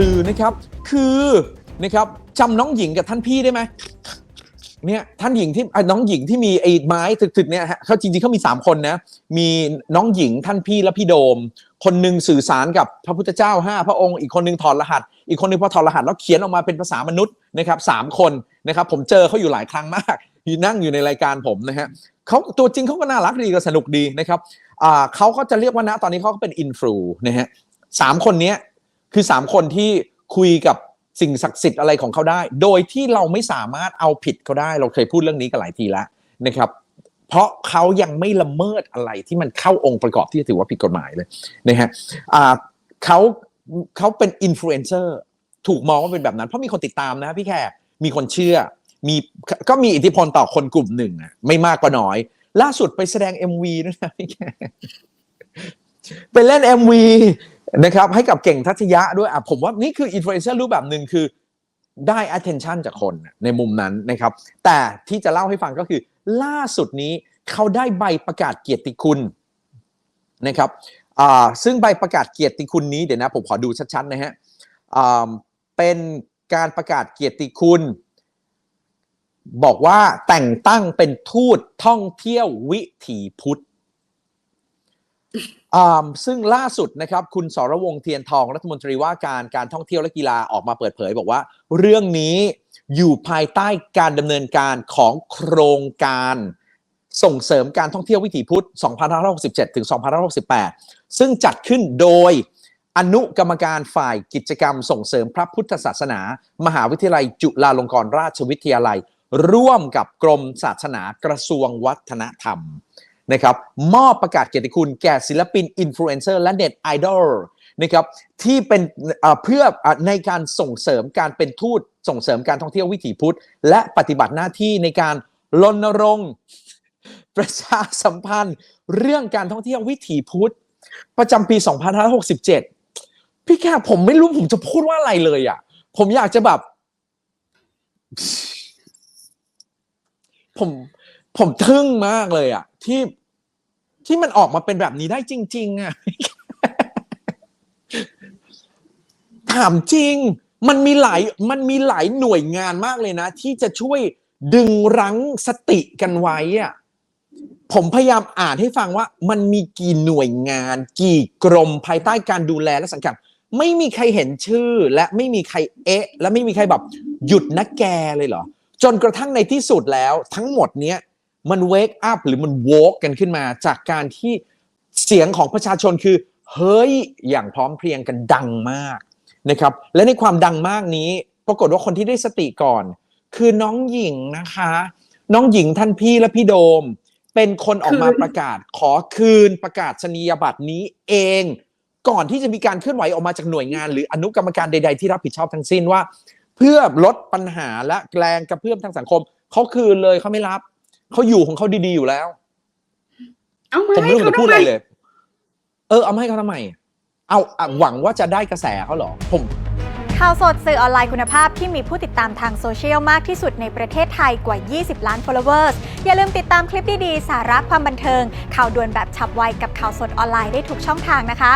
ลือนะครับ คือนะครับจำน้องหญิงกับท่านพี่ได้ไหมเนี่ยท่านหญิงที่อะน้องหญิงที่มีไอ้ไม้ถึกๆเนี่ยฮะเขาจริงๆเขามี3คนนะมีน้องหญิงท่านพี่และพี่โดม คนหนึ่งสื่อสารกับพระพุทธเจ้าห้าพระองค์อีกคนหนึ่งถอดรหัส อีกคนหนึ่งพอถอดรหัสแล้วเขียนออกมาเป็นภาษามนุษย์นะครับสามคนนะครับ ผมเจอเขาอยู่หลายครั้งมากนั่งอยู่ในรายการผมนะฮะเขาตัวจริงเขาก็น่ารักดีก็สนุกดีนะครับอ่าเขาก็จะเรียกว่านะตอนนี้เขาก็เป็นอินฟลูนะฮะสามคนเนี้ย คือสามคนที่คุยกับสิ่งศักดิ์สิทธิ์อะไรของเขาได้ โดยที่เราไม่สามารถเอาผิดเขาได้ เราเคยพูดเรื่องนี้กันหลายทีแล้วนะครับ เพราะเขายังไม่ละเมิดอะไรที่มันเข้าองค์ประกอบที่จะถือว่าผิดกฎหมายเลยนะฮะเขาเขาเป็นอินฟลูเอนเซอร์ถูกมองว่าเป็นแบบนั้น เพราะมีคนติดตามนะพี่แขกมีคนเชื่อมีก็มีอิทธิพลต่อคนกลุ่มหนึ่งอะไม่มากก็น้อย ล่าสุดไปแสดง MV ด้วยนะพี่แขกไปเล่น MV นะครับให้กับเก่งทัชยะด้วยอะผมว่านี่คืออินฟลูเอนเซอร์รูปแบบหนึ่งคือได้ attention จากคนในมุมนั้นนะครับ แต่ที่จะเล่าให้ฟังก็คือ ล่าสุดนี้เขาได้ใบประกาศเกียรติคุณนะครับอ่าซึ่งใบประกาศเกียรติคุณนี้เดี๋ยวนะผมขอดูชัดๆนะฮะอ่าเป็นการประกาศเกียรติคุณ บอกว่าแต่งตั้งเป็นทูตท่องเที่ยววิถีพุทธ ซึ่งล่าสุดนะครับ คุณสรวงเทียนทองรัฐมนตรีว่าการการท่องเที่ยวและกีฬาออกมาเปิดเผย บอกว่า เรื่องนี้อยู่ภายใต้การดำเนินการของโครงการส่งเสริมการท่องเที่ยววิถีพุทธ 2567 ถึง 2568 ซึ่งจัดขึ้นโดยอนุกรรมการฝ่ายกิจกรรมส่งเสริมพระพุทธศาสนา มหาวิทยาลัยจุฬาลงกรณราชวิทยาลัย ร่วมกับกรมศาสนากระทรวงวัฒนธรรม นะครับมอบประกาศเกียรติคุณแก่ศิลปินอินฟลูเอนเซอร์และเน็ตไอดอลนะครับที่เป็นเพื่อในการส่งเสริมการเป็นทูตส่งเสริมการท่องเที่ยววิถีพุทธ และปฏิบัติหน้าที่ในการรณรงค์ประชาสัมพันธ์ เรื่องการท่องเที่ยววิถีพุทธ ประจำปี 2567 พี่แค่ผมไม่รู้ผมจะพูดว่าอะไรเลยอะ ผมอยากจะแบบ ผม ผมทึ่งมากเลยอะ ที่ที่มันออกมาเป็นแบบนี้ได้จริง ๆอะถามจริง มันมีหลายมันมีหลายหน่วยงานมากเลยนะ ที่จะช่วยดึงรั้งสติกันไว้อะผมพยายามอ่านให้ฟังว่า มันมีกี่หน่วยงาน กี่กรมภายใต้การดูแลและสังกัดไม่มีใครเห็นชื่อ และไม่มีใครเอ๊ะ และไม่มีใครแบบหยุดนะแกเลยเหรอ จนกระทั่งในที่สุดแล้ว ทั้งหมดเนี้ย มันเวกอัพหรือมันโวกกันขึ้นมา จากการที่เสียงของประชาชนคือ เฮ้ยอย่างพร้อมเพรียงกันดังมากนะครับ และในความดังมากนี้ ปรากฏว่าคนที่ได้สติก่อน คือน้องหญิงนะคะ น้องหญิงท่านพี่และพี่โดม เป็นคนออกมาประกาศขอคืนประกาศนียบัตรนี้เอง ก่อนที่จะมีการเคลื่อนไหวออกมาจากหน่วยงาน หรืออนุกรรมการใด ๆ ที่รับผิดชอบทั้งสิ้นว่า เพื่อลดปัญหาและแรงกระเพื่อมทางสังคมเขาคืนเลยเขาไม่รับ เขาอยู่ของเขาดีๆอยู่แล้ว เอามาผมไม่ให้รู้เขาจะพูดทำไมอะไรเลย เออเอามาให้เขาทำไม เอาอะหวังว่าจะได้กระแสเขาเหรอ ผม ข่าวสดสื่อออนไลน์คุณภาพที่มีผู้ติดตามทางโซเชียลมากที่สุดในประเทศไทยกว่า 20 ล้าน followers อย่าลืมติดตามคลิปดี ๆ สาระความบันเทิง ข่าวด่วนแบบฉับไวกับข่าวสดออนไลน์ได้ทุกช่องทางนะคะ